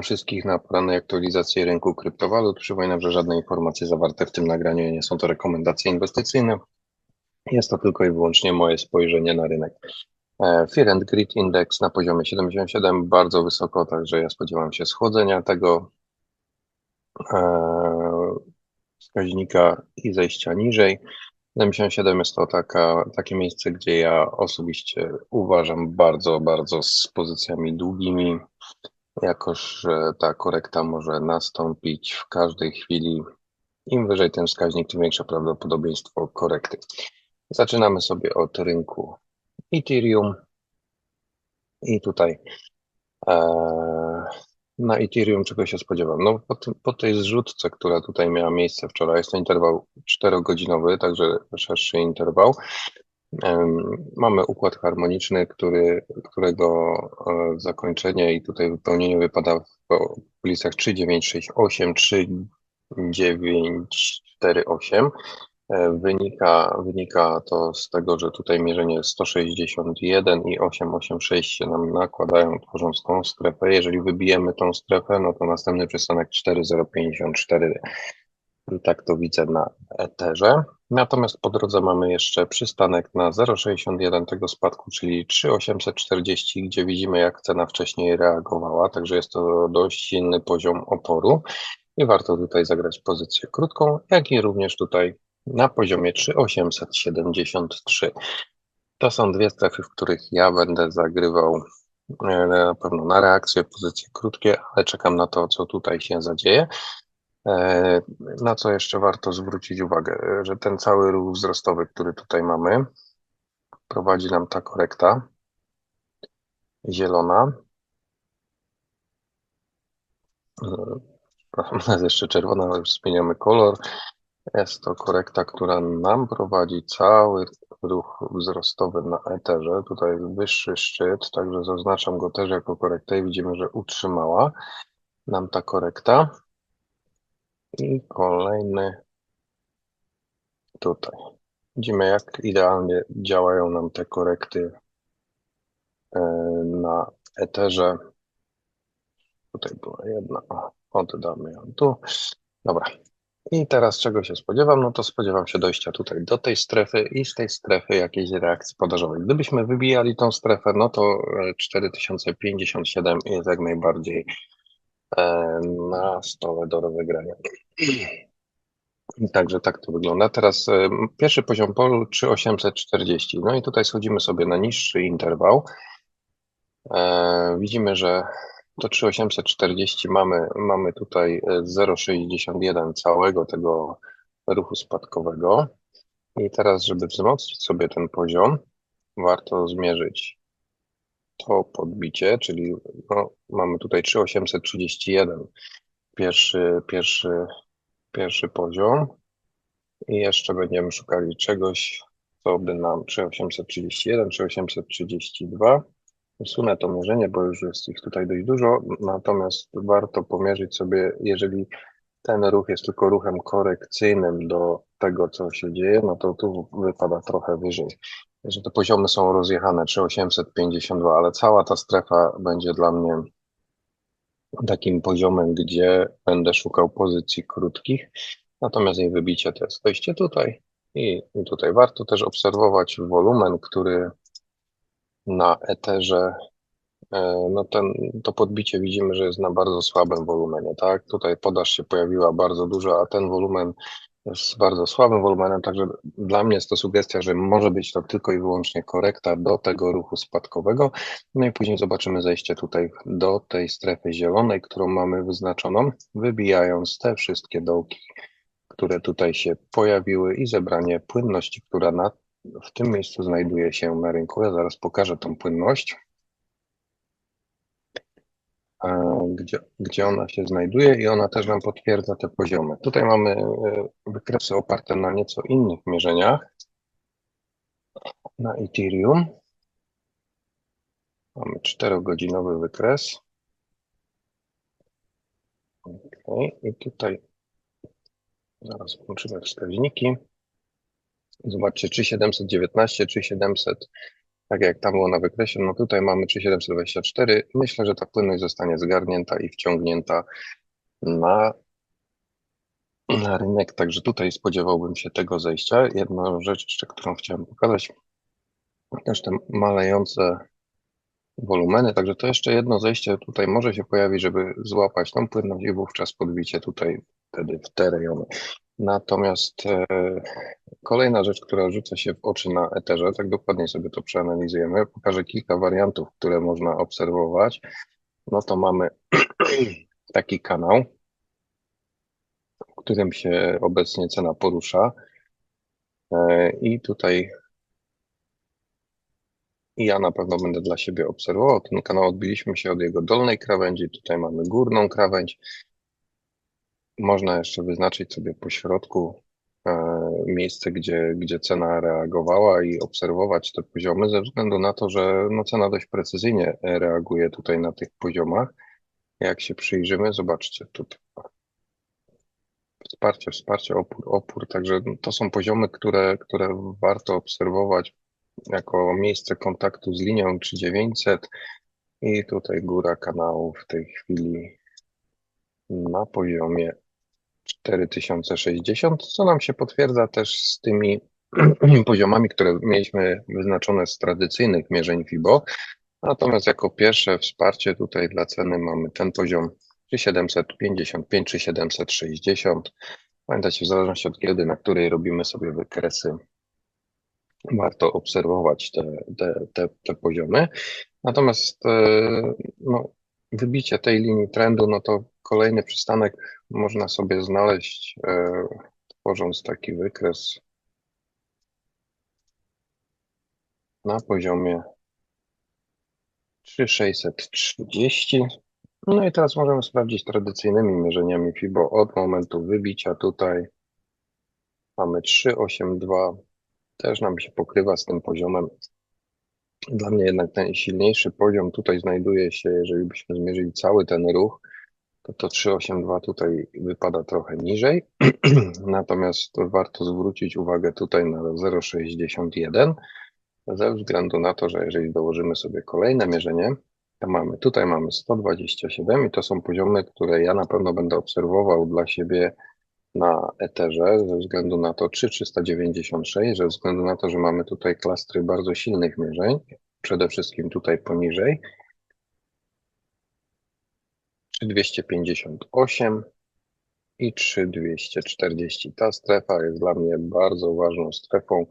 Witam wszystkich na porannej aktualizacji rynku kryptowalut. Przypominam, że żadne informacje zawarte w tym nagraniu nie są to rekomendacje inwestycyjne. Jest to tylko i wyłącznie moje spojrzenie na rynek. E, Fear and Greed Index na poziomie 77, bardzo wysoko, także ja spodziewam się schodzenia tego e, wskaźnika i zejścia niżej. 77 jest to taka, takie miejsce, gdzie ja osobiście uważam bardzo, bardzo z pozycjami długimi, jakoż ta korekta może nastąpić w każdej chwili. Im wyżej ten wskaźnik, tym większe prawdopodobieństwo korekty. Zaczynamy sobie od rynku Ethereum i tutaj e, na Ethereum czego się spodziewam? No po, tym, po tej zrzutce, która tutaj miała miejsce wczoraj, jest to interwał 4-godzinowy, także szerszy interwał. Mamy układ harmoniczny, który, którego e, zakończenie i tutaj wypełnienie wypada w ulicach 3968, 3948. E, wynika, wynika to z tego, że tutaj mierzenie 161 i 886 się nam nakładają, tworząc tą strefę. Jeżeli wybijemy tą strefę, no to następny przystanek 4054. Tak to widzę na Etherze. Natomiast po drodze mamy jeszcze przystanek na 0,61 tego spadku, czyli 3,840, gdzie widzimy jak cena wcześniej reagowała, także jest to dość silny poziom oporu i warto tutaj zagrać pozycję krótką, jak i również tutaj na poziomie 3,873. To są dwie strefy, w których ja będę zagrywał e, na pewno na reakcję, pozycje krótkie, ale czekam na to, co tutaj się zadzieje. E, na co jeszcze warto zwrócić uwagę, że ten cały ruch wzrostowy, który tutaj mamy, prowadzi nam ta korekta zielona. Przepraszam, jest jeszcze czerwona, ale już zmieniamy kolor. Jest to korekta, która nam prowadzi cały ruch wzrostowy na Etherze. Tutaj wyższy szczyt, także zaznaczam go też jako korektę i widzimy, że utrzymała nam ta korekta. I kolejny tutaj. Widzimy, jak idealnie działają nam te korekty e, na Etherze. Tutaj była jedna, oddamy ją tu. Dobra. I teraz czego się spodziewam? No to spodziewam się dojścia tutaj do tej strefy i z tej strefy jakiejś reakcji podażowej. Gdybyśmy wybijali tą strefę, no to 4057 jest jak najbardziej E, na stole do rozegrania. Także tak to wygląda. Teraz e, pierwszy poziom polu 3840. No i tutaj schodzimy sobie na niższy interwał. E, widzimy, że to 3840 mamy, mamy tutaj 0,61 całego tego ruchu spadkowego. I teraz, żeby wzmocnić sobie ten poziom, warto zmierzyć to podbicie, czyli no, mamy tutaj 3831, pierwszy, pierwszy, pierwszy poziom. I jeszcze będziemy szukali czegoś, co by nam 3831, 3832. Usunę to mierzenie, bo już jest ich tutaj dość dużo, natomiast warto pomierzyć sobie, jeżeli ten ruch jest tylko ruchem korekcyjnym do tego, co się dzieje, no to tu wypada trochę wyżej że te poziomy są rozjechane, 3852, ale cała ta strefa będzie dla mnie takim poziomem, gdzie będę szukał pozycji krótkich, natomiast jej wybicie to jest wejście tutaj i, i tutaj warto też obserwować wolumen, który na eterze e, no ten, to podbicie widzimy, że jest na bardzo słabym wolumenie, tak? Tutaj podaż się pojawiła bardzo duża, a ten wolumen z bardzo słabym wolumenem, także dla mnie jest to sugestia, że może być to tylko i wyłącznie korekta do tego ruchu spadkowego. No i później zobaczymy zejście tutaj do tej strefy zielonej, którą mamy wyznaczoną, wybijając te wszystkie dołki, które tutaj się pojawiły i zebranie płynności, która na, w tym miejscu znajduje się na rynku. Ja zaraz pokażę tą płynność gdzie, gdzie ona się znajduje i ona też nam potwierdza te poziomy. Tutaj mamy e, wykresy oparte na nieco innych mierzeniach. Na Ethereum mamy 4-godzinowy wykres. Okay. I tutaj zaraz włączymy wskaźniki. Zobaczcie, czy 719, czy 700 tak jak tam było na wykresie, no tutaj mamy 3724. Myślę, że ta płynność zostanie zgarnięta i wciągnięta na, na rynek, także tutaj spodziewałbym się tego zejścia. Jedna rzecz jeszcze, którą chciałem pokazać, też te malejące wolumeny, także to jeszcze jedno zejście tutaj może się pojawić, żeby złapać tą płynność i wówczas podbicie tutaj wtedy w te rejony. Natomiast e, kolejna rzecz, która rzuca się w oczy na Etherze, tak dokładnie sobie to przeanalizujemy, pokażę kilka wariantów, które można obserwować. No to mamy taki kanał, w którym się obecnie cena porusza. E, I tutaj ja na pewno będę dla siebie obserwował ten kanał. Odbiliśmy się od jego dolnej krawędzi, tutaj mamy górną krawędź. Można jeszcze wyznaczyć sobie po środku e, miejsce, gdzie, gdzie cena reagowała i obserwować te poziomy, ze względu na to, że no, cena dość precyzyjnie reaguje tutaj na tych poziomach. Jak się przyjrzymy, zobaczcie tutaj. Wsparcie, wsparcie, opór, opór. Także to są poziomy, które, które warto obserwować jako miejsce kontaktu z linią 3900 i tutaj góra kanału w tej chwili na poziomie 4060, co nam się potwierdza też z tymi poziomami, które mieliśmy wyznaczone z tradycyjnych mierzeń FIBO. Natomiast jako pierwsze wsparcie tutaj dla ceny mamy ten poziom 3755 czy 760. Pamiętajcie, w zależności od kiedy, na której robimy sobie wykresy, warto obserwować te, te, te, te poziomy. Natomiast e, no, wybicie tej linii trendu, no to kolejny przystanek można sobie znaleźć, e, tworząc taki wykres na poziomie 3630. No i teraz możemy sprawdzić tradycyjnymi mierzeniami FIBO od momentu wybicia tutaj mamy 382 też nam się pokrywa z tym poziomem. Dla mnie jednak ten silniejszy poziom tutaj znajduje się, jeżeli byśmy zmierzyli cały ten ruch, to to 382 tutaj wypada trochę niżej. Natomiast warto zwrócić uwagę tutaj na 0,61 ze względu na to, że jeżeli dołożymy sobie kolejne mierzenie, to mamy tutaj mamy 127 i to są poziomy, które ja na pewno będę obserwował dla siebie na Etherze ze względu na to 3396, ze względu na to, że mamy tutaj klastry bardzo silnych mierzeń, przede wszystkim tutaj poniżej 3258 i 3240. Ta strefa jest dla mnie bardzo ważną strefą,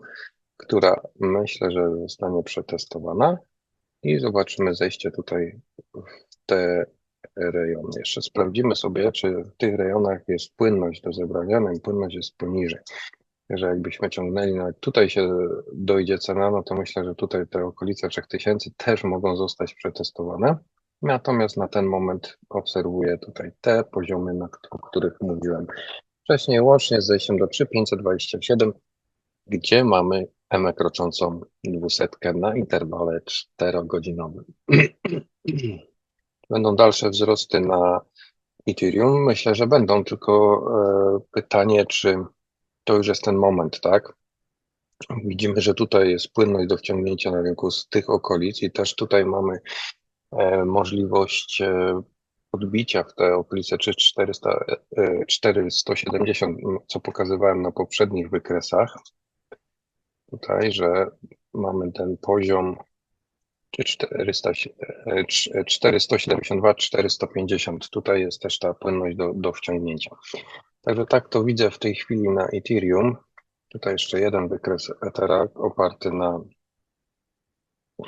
która myślę, że zostanie przetestowana i zobaczymy zejście tutaj w te rejony. Jeszcze sprawdzimy sobie, czy w tych rejonach jest płynność do zebrania, no płynność jest poniżej. Że jakbyśmy ciągnęli, tutaj się dojdzie cena, no to myślę, że tutaj te okolice 3000 też mogą zostać przetestowane. Natomiast na ten moment obserwuję tutaj te poziomy, o których mówiłem wcześniej, łącznie z zejściem do 3527, gdzie mamy M kroczącą dwusetkę na interwale 4-godzinowym. Będą dalsze wzrosty na Ethereum? Myślę, że będą, tylko e, pytanie, czy to już jest ten moment, tak? Widzimy, że tutaj jest płynność do wciągnięcia na rynku z tych okolic i też tutaj mamy możliwość e, podbicia w te okolice czy 400, 470, co pokazywałem na poprzednich wykresach. Tutaj, że mamy ten poziom czy 400, 472, 450. Tutaj jest też ta płynność do, do wciągnięcia. Także tak to widzę w tej chwili na Ethereum. Tutaj jeszcze jeden wykres Ethera oparty na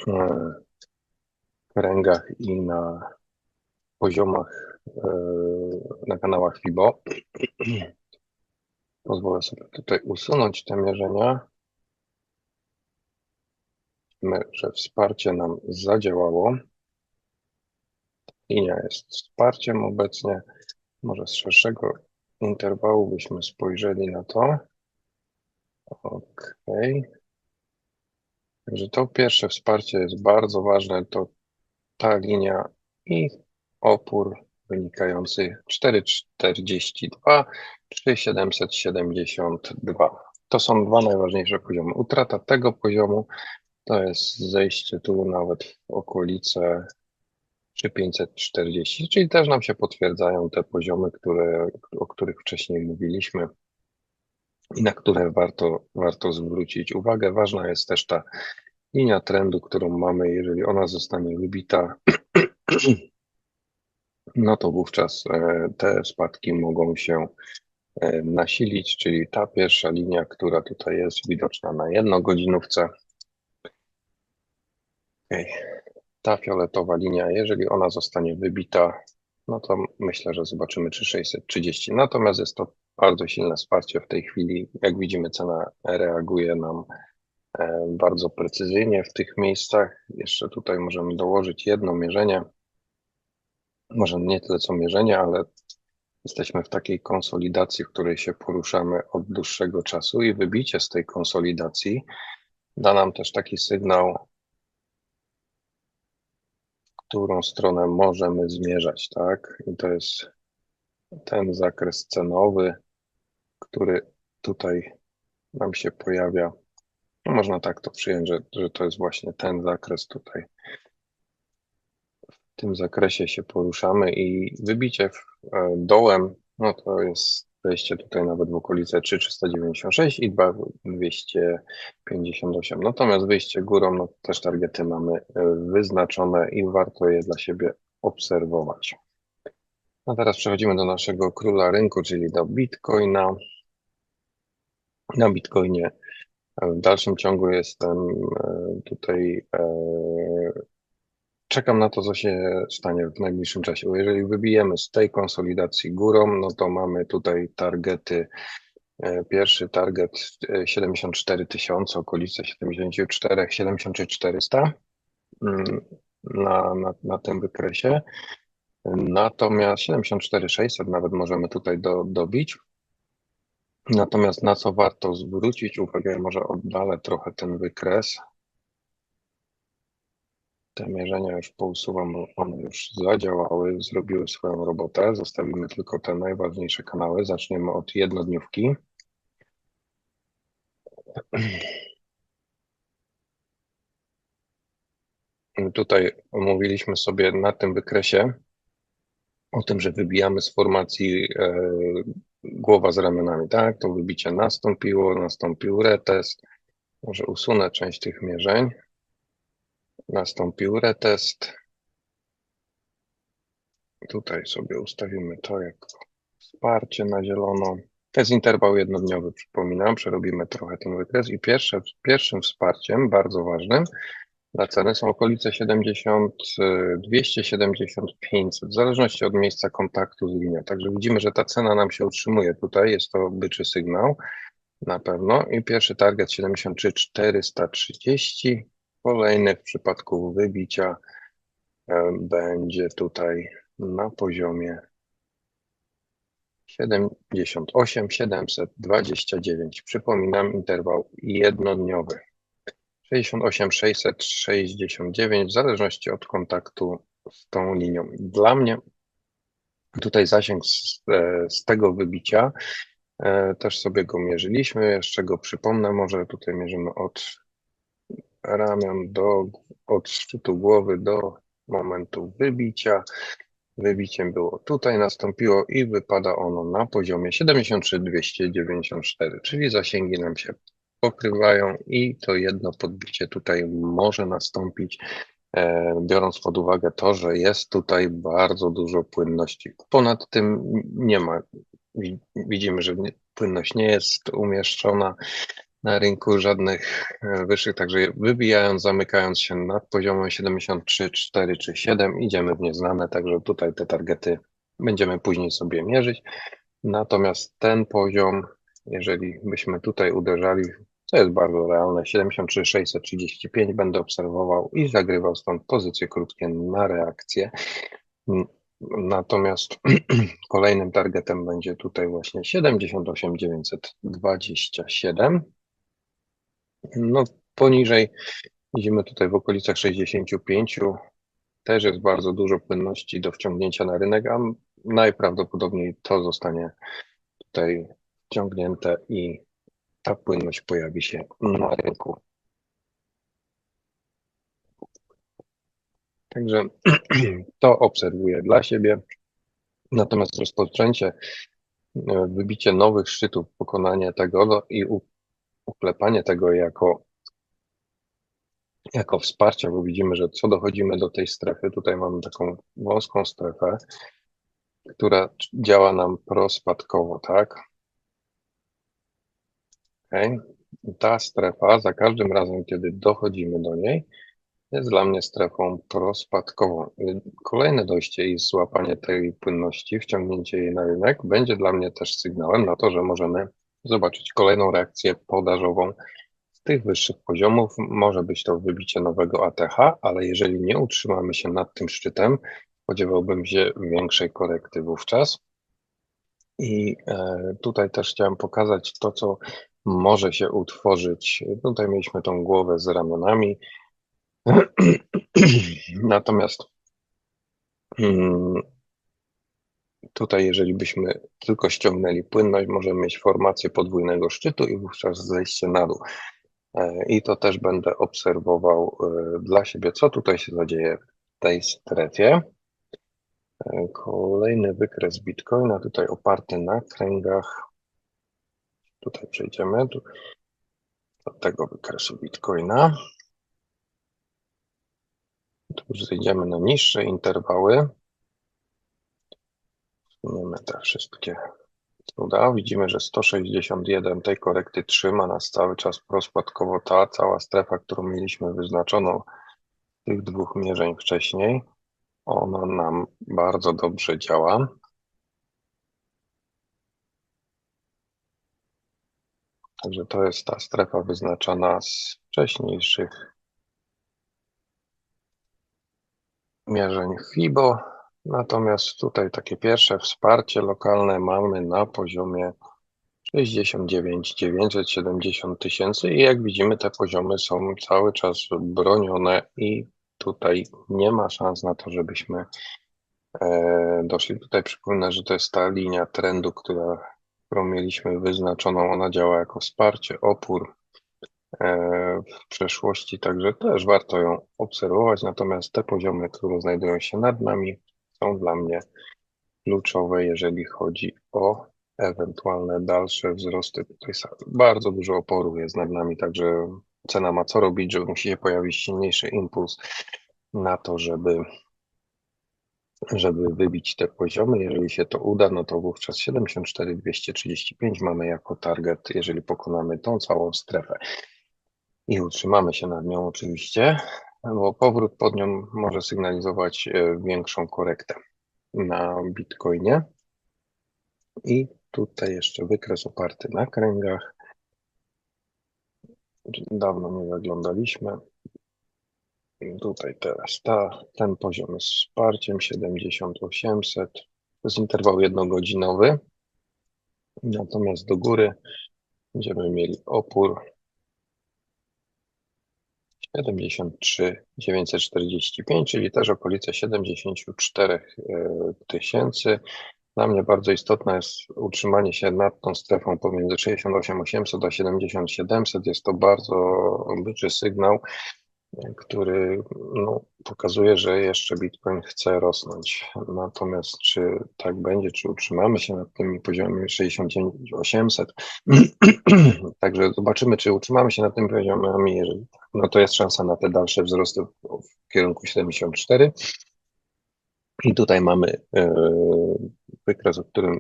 e, kręgach i na poziomach e, na kanałach FIBO. Pozwolę sobie tutaj usunąć te mierzenia że wsparcie nam zadziałało. Linia jest wsparciem obecnie. Może z szerszego interwału byśmy spojrzeli na to. OK. Także to pierwsze wsparcie jest bardzo ważne. To ta linia i opór wynikający 4,42 czy 772. To są dwa najważniejsze poziomy. Utrata tego poziomu To jest zejście tu nawet w okolice 3540, czyli też nam się potwierdzają te poziomy, które, o których wcześniej mówiliśmy i na które warto, warto zwrócić uwagę. Ważna jest też ta linia trendu, którą mamy. Jeżeli ona zostanie wybita, no to wówczas e, te spadki mogą się e, nasilić, czyli ta pierwsza linia, która tutaj jest widoczna na jednogodzinówce. Ta fioletowa linia, jeżeli ona zostanie wybita, no to myślę, że zobaczymy 3630. Natomiast jest to bardzo silne wsparcie w tej chwili. Jak widzimy, cena reaguje nam bardzo precyzyjnie w tych miejscach. Jeszcze tutaj możemy dołożyć jedno mierzenie. Może nie tyle co mierzenie, ale jesteśmy w takiej konsolidacji, w której się poruszamy od dłuższego czasu i wybicie z tej konsolidacji da nam też taki sygnał, którą stronę możemy zmierzać, tak? I to jest ten zakres cenowy, który tutaj nam się pojawia. No można tak to przyjąć, że, że to jest właśnie ten zakres tutaj. W tym zakresie się poruszamy i wybicie w, e, dołem, no to jest wejście tutaj nawet w okolice 3,396 i 258. Natomiast wyjście górą, no też targety mamy e, wyznaczone i warto je dla siebie obserwować. A teraz przechodzimy do naszego króla rynku, czyli do Bitcoina. Na Bitcoinie w dalszym ciągu jestem e, tutaj e, Czekam na to, co się stanie w najbliższym czasie. Bo jeżeli wybijemy z tej konsolidacji górą, no to mamy tutaj targety. E, pierwszy target 74 e, tysiące, okolice 74, 7400 mm, na, na, na tym wykresie. Natomiast 74 600 nawet możemy tutaj do, dobić. Natomiast na co warto zwrócić uwagę, może oddalę trochę ten wykres, te mierzenia już pousuwam, bo one już zadziałały, zrobiły swoją robotę. Zostawimy tylko te najważniejsze kanały. Zaczniemy od jednodniówki. Tutaj omówiliśmy sobie na tym wykresie o tym, że wybijamy z formacji e, głowa z ramionami, tak? To wybicie nastąpiło, nastąpił retest. Może usunę część tych mierzeń. Nastąpił retest. Tutaj sobie ustawimy to jako wsparcie na zielono. To jest interwał jednodniowy, przypominam, przerobimy trochę ten wykres i pierwsze, pierwszym wsparciem, bardzo ważnym dla ceny są okolice 70, 270, 500, w zależności od miejsca kontaktu z linią. Także widzimy, że ta cena nam się utrzymuje tutaj, jest to byczy sygnał na pewno i pierwszy target 73 430, Kolejny w przypadku wybicia e, będzie tutaj na poziomie 78 729. Przypominam, interwał jednodniowy. 68 669 w zależności od kontaktu z tą linią. Dla mnie tutaj zasięg z, e, z tego wybicia e, też sobie go mierzyliśmy. Jeszcze go przypomnę, może tutaj mierzymy od ramion do, od szczytu głowy do momentu wybicia. Wybiciem było tutaj, nastąpiło i wypada ono na poziomie 73294, czyli zasięgi nam się pokrywają i to jedno podbicie tutaj może nastąpić, e, biorąc pod uwagę to, że jest tutaj bardzo dużo płynności. Ponad tym nie ma, widzimy, że płynność nie jest umieszczona na rynku żadnych e, wyższych, także wybijając, zamykając się nad poziomem 73, 4 czy 7 idziemy w nieznane, także tutaj te targety będziemy później sobie mierzyć. Natomiast ten poziom, jeżeli byśmy tutaj uderzali, to jest bardzo realne, 73, 635 będę obserwował i zagrywał stąd pozycje krótkie na reakcję. Natomiast kolejnym targetem będzie tutaj właśnie 78 927. No poniżej widzimy tutaj w okolicach 65 też jest bardzo dużo płynności do wciągnięcia na rynek, a najprawdopodobniej to zostanie tutaj wciągnięte i ta płynność pojawi się na rynku. Także to obserwuję dla siebie. Natomiast rozpoczęcie, e, wybicie nowych szczytów, pokonanie tego i uklepanie tego jako, jako wsparcie, bo widzimy, że co dochodzimy do tej strefy, tutaj mamy taką wąską strefę, która działa nam prospadkowo, tak? Okay. Ta strefa za każdym razem, kiedy dochodzimy do niej, jest dla mnie strefą prospadkową. Kolejne dojście i złapanie tej płynności, wciągnięcie jej na rynek będzie dla mnie też sygnałem na to, że możemy zobaczyć kolejną reakcję podażową z tych wyższych poziomów. Może być to wybicie nowego ATH, ale jeżeli nie utrzymamy się nad tym szczytem, spodziewałbym się większej korekty wówczas. I e, tutaj też chciałem pokazać to, co może się utworzyć. Tutaj mieliśmy tą głowę z ramionami. Natomiast mm, tutaj, jeżeli byśmy tylko ściągnęli płynność, możemy mieć formację podwójnego szczytu i wówczas zejście na dół. E, I to też będę obserwował e, dla siebie, co tutaj się zadzieje w tej strefie. E, kolejny wykres Bitcoina, tutaj oparty na kręgach. Tutaj przejdziemy do tego wykresu Bitcoina. Tu już zejdziemy na niższe interwały. Suniemy te wszystkie cuda. Widzimy, że 161 tej korekty trzyma nas cały czas prospadkowo. Ta cała strefa, którą mieliśmy wyznaczoną tych dwóch mierzeń wcześniej, ona nam bardzo dobrze działa. Także to jest ta strefa wyznaczona z wcześniejszych mierzeń FIBO. Natomiast tutaj takie pierwsze wsparcie lokalne mamy na poziomie 69 970 tysięcy i jak widzimy te poziomy są cały czas bronione i tutaj nie ma szans na to, żebyśmy e, doszli. Tutaj przypomnę, że to jest ta linia trendu, która, którą mieliśmy wyznaczoną. Ona działa jako wsparcie, opór e, w przeszłości, także też warto ją obserwować. Natomiast te poziomy, które znajdują się nad nami, są dla mnie kluczowe, jeżeli chodzi o ewentualne dalsze wzrosty. Tutaj bardzo dużo oporu jest nad nami, także cena ma co robić, że musi się pojawić silniejszy impuls na to, żeby, żeby wybić te poziomy. Jeżeli się to uda, no to wówczas 74 235 mamy jako target, jeżeli pokonamy tą całą strefę i utrzymamy się nad nią oczywiście, bo powrót pod nią może sygnalizować e, większą korektę na Bitcoinie. I tutaj jeszcze wykres oparty na kręgach. Dawno nie zaglądaliśmy. Tutaj teraz ta, ten poziom jest wsparciem 7800. To jest interwał jednogodzinowy. Natomiast do góry będziemy mieli opór 73 945, czyli też okolice 74 e, tysięcy. Dla mnie bardzo istotne jest utrzymanie się nad tą strefą pomiędzy 68 800 a 70 700. Jest to bardzo byczy sygnał, który no, pokazuje, że jeszcze Bitcoin chce rosnąć. Natomiast czy tak będzie, czy utrzymamy się nad tymi poziomami 800, także zobaczymy, czy utrzymamy się nad tymi poziomami. Jeżeli tak, no to jest szansa na te dalsze wzrosty w kierunku 74. I tutaj mamy e, wykres, o którym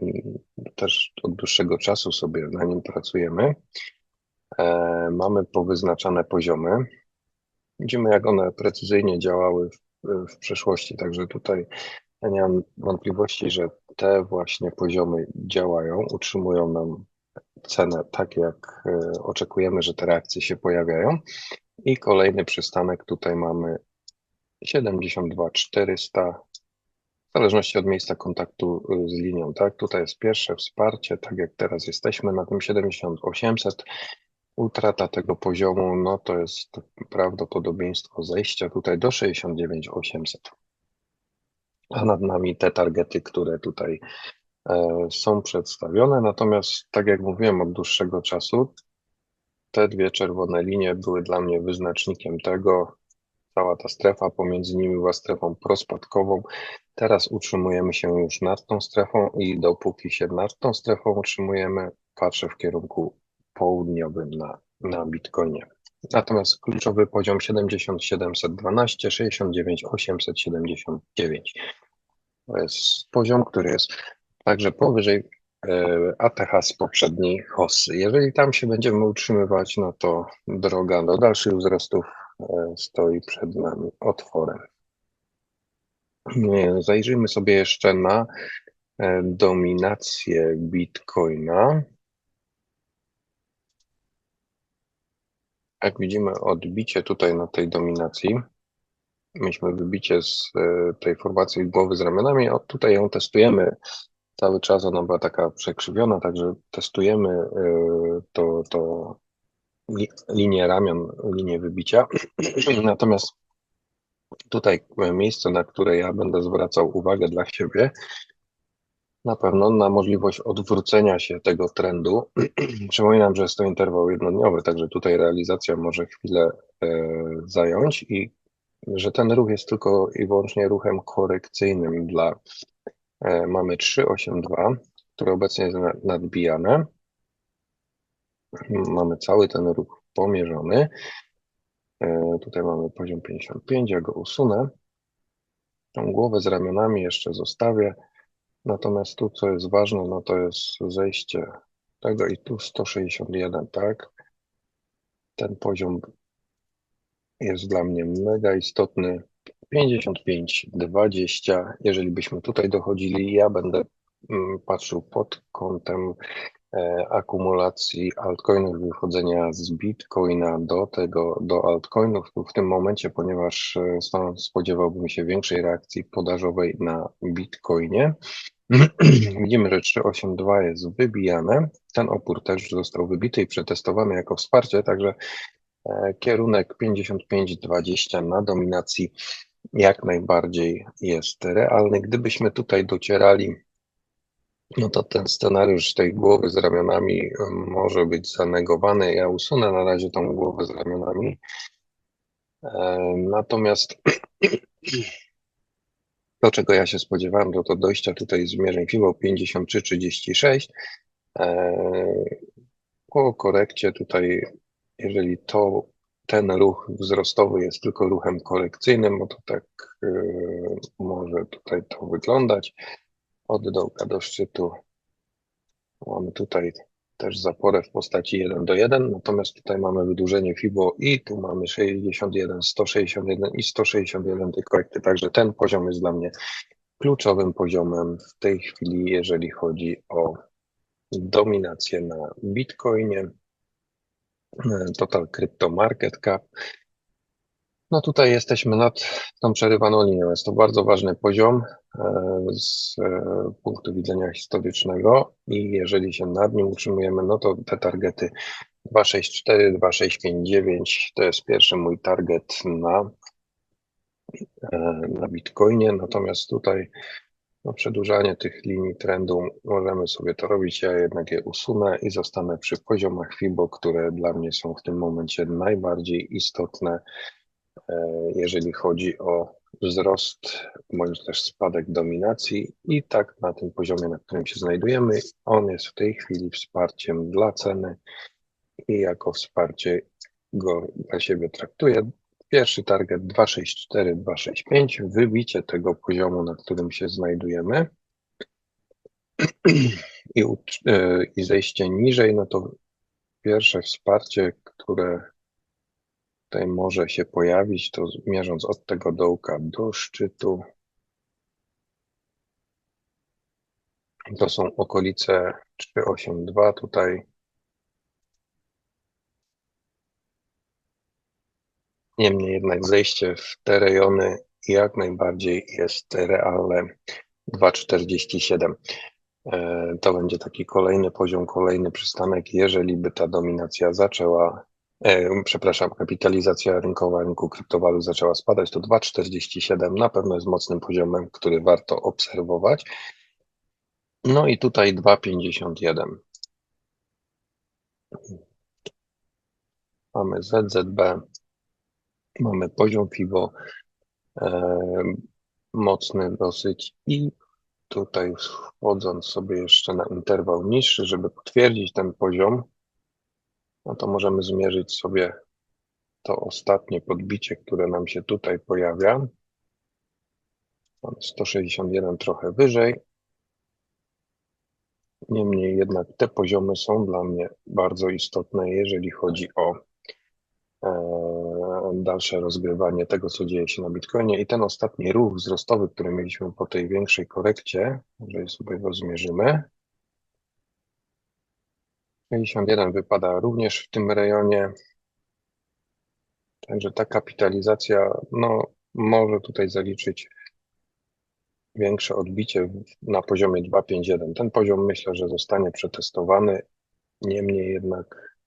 też od dłuższego czasu sobie na nim pracujemy. E, mamy powyznaczane poziomy. Widzimy, jak one precyzyjnie działały w, w przeszłości, także tutaj ja nie mam wątpliwości, że te właśnie poziomy działają, utrzymują nam cenę tak, jak e, oczekujemy, że te reakcje się pojawiają. I kolejny przystanek tutaj mamy 72 400 w zależności od miejsca kontaktu e, z linią, tak? Tutaj jest pierwsze wsparcie, tak jak teraz jesteśmy na tym 7800 utrata tego poziomu, no to jest prawdopodobieństwo zejścia tutaj do 69800. A nad nami te targety, które tutaj e, są przedstawione. Natomiast, tak jak mówiłem od dłuższego czasu, te dwie czerwone linie były dla mnie wyznacznikiem tego, cała ta strefa, pomiędzy nimi była strefą prospadkową. Teraz utrzymujemy się już nad tą strefą i dopóki się nad tą strefą utrzymujemy, patrzę w kierunku południowym na, na Bitcoinie. Natomiast kluczowy poziom 7712, 69 879. To jest poziom, który jest także powyżej e, ATH z poprzedniej hossy. Jeżeli tam się będziemy utrzymywać, no to droga do dalszych wzrostów e, stoi przed nami otworem. Zajrzyjmy sobie jeszcze na e, dominację Bitcoina. Jak widzimy odbicie tutaj na tej dominacji, mieliśmy wybicie z e, tej formacji głowy z ramionami, od tutaj ją testujemy cały czas, ona była taka przekrzywiona, także testujemy e, to, to linię ramion, linię wybicia. Natomiast tutaj miejsce, na które ja będę zwracał uwagę dla siebie, na pewno na możliwość odwrócenia się tego trendu. Przypominam, że jest to interwał jednodniowy, także tutaj realizacja może chwilę e, zająć i że ten ruch jest tylko i wyłącznie ruchem korekcyjnym dla e, mamy 382, które obecnie jest nadbijane. Mamy cały ten ruch pomierzony. E, tutaj mamy poziom 55, ja go usunę. Tą głowę z ramionami jeszcze zostawię. Natomiast tu, co jest ważne, no to jest zejście tego i tu 161, tak? Ten poziom jest dla mnie mega istotny. 55, 20. Jeżeli byśmy tutaj dochodzili, ja będę mm, patrzył pod kątem akumulacji altcoinów, wychodzenia z Bitcoina do tego, do altcoinów w tym momencie, ponieważ e, spodziewałbym się większej reakcji podażowej na Bitcoinie. Widzimy, że 382 jest wybijane. Ten opór też został wybity i przetestowany jako wsparcie, także e, kierunek 55-20 na dominacji jak najbardziej jest realny. Gdybyśmy tutaj docierali, no to ten scenariusz tej głowy z ramionami może być zanegowany. Ja usunę na razie tą głowę z ramionami. Natomiast To, czego ja się spodziewałem, to to dojścia tutaj zmierzeń FIBO 53,36. Po korekcie tutaj, jeżeli to ten ruch wzrostowy jest tylko ruchem korekcyjnym, no to tak e, może tutaj to wyglądać. Od dołka do szczytu. Mamy tutaj też zaporę w postaci 1 do 1, natomiast tutaj mamy wydłużenie FIBO i tu mamy 61, 161 i 161 tej korekty, także ten poziom jest dla mnie kluczowym poziomem w tej chwili, jeżeli chodzi o dominację na Bitcoinie, Total Crypto Market Cap. No tutaj jesteśmy nad tą przerywaną linią. Jest to bardzo ważny poziom e, z e, punktu widzenia historycznego i jeżeli się nad nim utrzymujemy, no to te targety 264, 2659 to jest pierwszy mój target na, e, na Bitcoinie, natomiast tutaj no, przedłużanie tych linii trendu możemy sobie to robić, ja jednak je usunę i zostanę przy poziomach FIBO, które dla mnie są w tym momencie najbardziej istotne jeżeli chodzi o wzrost bądź też spadek dominacji i tak na tym poziomie, na którym się znajdujemy, on jest w tej chwili wsparciem dla ceny i jako wsparcie go dla siebie traktuję. Pierwszy target 264, 265, wybicie tego poziomu, na którym się znajdujemy i, e, i zejście niżej, no to pierwsze wsparcie, które tutaj może się pojawić, to mierząc od tego dołka do szczytu. To są okolice 382 tutaj. Niemniej jednak zejście w te rejony jak najbardziej jest realne 2,47. E, to będzie taki kolejny poziom, kolejny przystanek, jeżeli by ta dominacja zaczęła przepraszam, kapitalizacja rynkowa rynku kryptowalut zaczęła spadać, to 2,47 na pewno jest mocnym poziomem, który warto obserwować. No i tutaj 2,51. Mamy ZZB. Mamy poziom FIBO e, mocny dosyć i tutaj wchodząc sobie jeszcze na interwał niższy, żeby potwierdzić ten poziom, no to możemy zmierzyć sobie to ostatnie podbicie, które nam się tutaj pojawia. Mamy 161 trochę wyżej. Niemniej jednak te poziomy są dla mnie bardzo istotne, jeżeli chodzi o e, dalsze rozgrywanie tego, co dzieje się na Bitcoinie. I ten ostatni ruch wzrostowy, który mieliśmy po tej większej korekcie, jeżeli sobie go zmierzymy, 51 wypada również w tym rejonie. Także ta kapitalizacja no, może tutaj zaliczyć większe odbicie na poziomie 251. Ten poziom myślę, że zostanie przetestowany. Niemniej jednak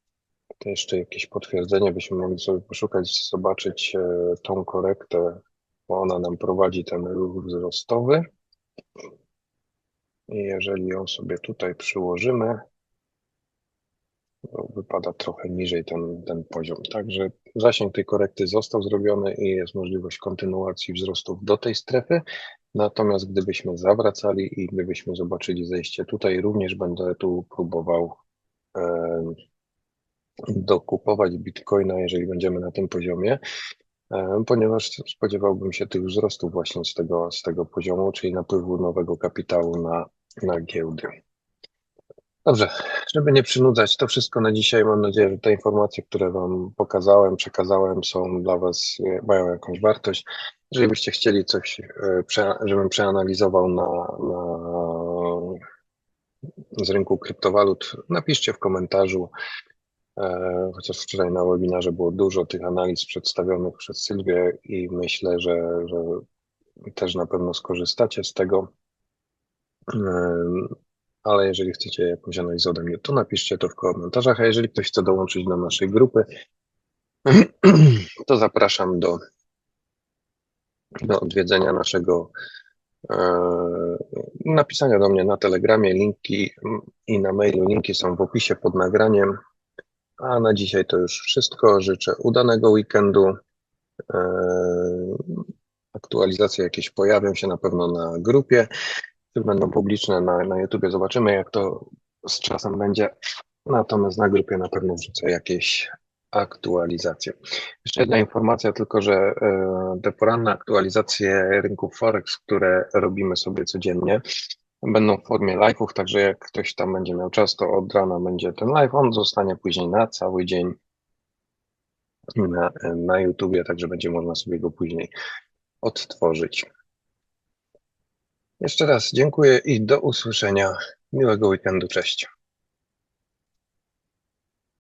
to jeszcze jakieś potwierdzenie byśmy mogli sobie poszukać, zobaczyć e, tą korektę, bo ona nam prowadzi ten ruch wzrostowy. I jeżeli ją sobie tutaj przyłożymy, wypada trochę niżej ten, ten poziom. Także zasięg tej korekty został zrobiony i jest możliwość kontynuacji wzrostów do tej strefy. Natomiast gdybyśmy zawracali i gdybyśmy zobaczyli zejście tutaj, również będę tu próbował e, dokupować bitcoina, jeżeli będziemy na tym poziomie, e, ponieważ spodziewałbym się tych wzrostów właśnie z tego, z tego poziomu, czyli napływu nowego kapitału na, na giełdy. Dobrze, żeby nie przynudzać, to wszystko na dzisiaj. Mam nadzieję, że te informacje, które Wam pokazałem, przekazałem, są dla Was, mają jakąś wartość. Jeżeli byście chcieli coś, e, żebym przeanalizował na, na, z rynku kryptowalut, napiszcie w komentarzu. E, chociaż wczoraj na webinarze było dużo tych analiz przedstawionych przez Sylwię i myślę, że, że też na pewno skorzystacie z tego. Ale jeżeli chcecie jakąś analizę ode mnie, to napiszcie to w komentarzach, a jeżeli ktoś chce dołączyć do naszej grupy, to zapraszam do, do odwiedzenia naszego e, napisania do mnie na Telegramie, linki i na mailu, linki są w opisie pod nagraniem. A na dzisiaj to już wszystko. Życzę udanego weekendu. E, aktualizacje jakieś pojawią się na pewno na grupie będą publiczne na, na YouTubie. Zobaczymy, jak to z czasem będzie. Natomiast na grupie na pewno wrzucę jakieś aktualizacje. Jeszcze jedna informacja, tylko że e, te poranne aktualizacje rynków Forex, które robimy sobie codziennie, będą w formie live'ów, także jak ktoś tam będzie miał czas, to od rana będzie ten live. On zostanie później na cały dzień na, na YouTubie, także będzie można sobie go później odtworzyć. Jeszcze raz dziękuję i do usłyszenia. Miłego weekendu. Cześć.